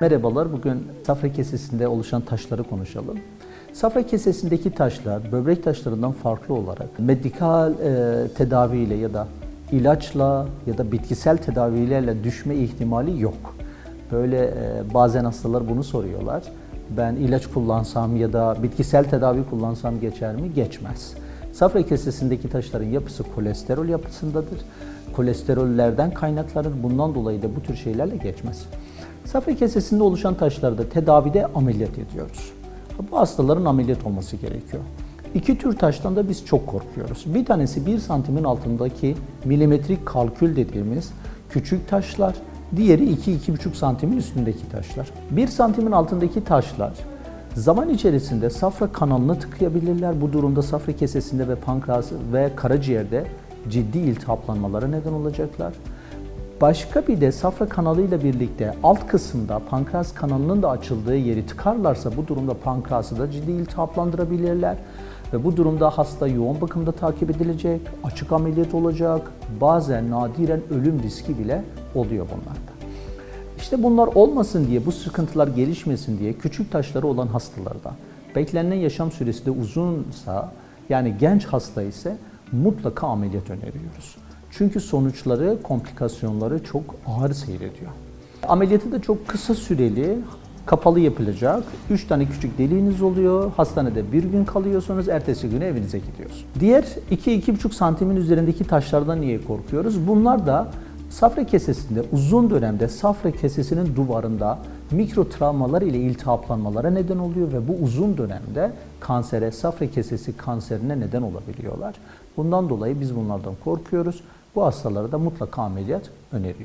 Merhabalar, bugün safra kesesinde oluşan taşları konuşalım. Safra kesesindeki taşlar böbrek taşlarından farklı olarak medikal e, tedaviyle ya da ilaçla ya da bitkisel tedavilerle düşme ihtimali yok. Böyle e, bazen hastalar bunu soruyorlar. Ben ilaç kullansam ya da bitkisel tedavi kullansam geçer mi? Geçmez. Safra kesesindeki taşların yapısı kolesterol yapısındadır. Kolesterollerden kaynaklanır. Bundan dolayı da bu tür şeylerle geçmez. Safra kesesinde oluşan taşlarda tedavide ameliyat ediyoruz. Bu hastaların ameliyat olması gerekiyor. İki tür taştan da biz çok korkuyoruz. Bir tanesi 1 santimin altındaki milimetrik kalkül dediğimiz küçük taşlar, diğeri 2-2,5 santimin üstündeki taşlar. 1 santimin altındaki taşlar zaman içerisinde safra kanalını tıkayabilirler. Bu durumda safra kesesinde ve pankreas ve karaciğerde ciddi iltihaplanmalara neden olacaklar. Başka bir de safra kanalıyla birlikte alt kısımda pankreas kanalının da açıldığı yeri tıkarlarsa bu durumda pankreası da ciddi iltihaplandırabilirler. Ve bu durumda hasta yoğun bakımda takip edilecek, açık ameliyat olacak, bazen nadiren ölüm riski bile oluyor bunlarda. İşte bunlar olmasın diye, bu sıkıntılar gelişmesin diye küçük taşları olan hastalarda beklenen yaşam süresi de uzunsa, yani genç hasta ise mutlaka ameliyat öneriyoruz. Çünkü sonuçları, komplikasyonları çok ağır seyrediyor. Ameliyatı da çok kısa süreli, kapalı yapılacak. 3 tane küçük deliğiniz oluyor. Hastanede bir gün kalıyorsunuz, ertesi günü evinize gidiyorsunuz. Diğer 2-2,5 santimin üzerindeki taşlardan niye korkuyoruz? Bunlar da safra kesesinde uzun dönemde safra kesesinin duvarında mikro travmalar ile iltihaplanmalara neden oluyor ve bu uzun dönemde kansere, safra kesesi kanserine neden olabiliyorlar. Bundan dolayı biz bunlardan korkuyoruz. Bu hastalara da mutlaka ameliyat öneriyoruz.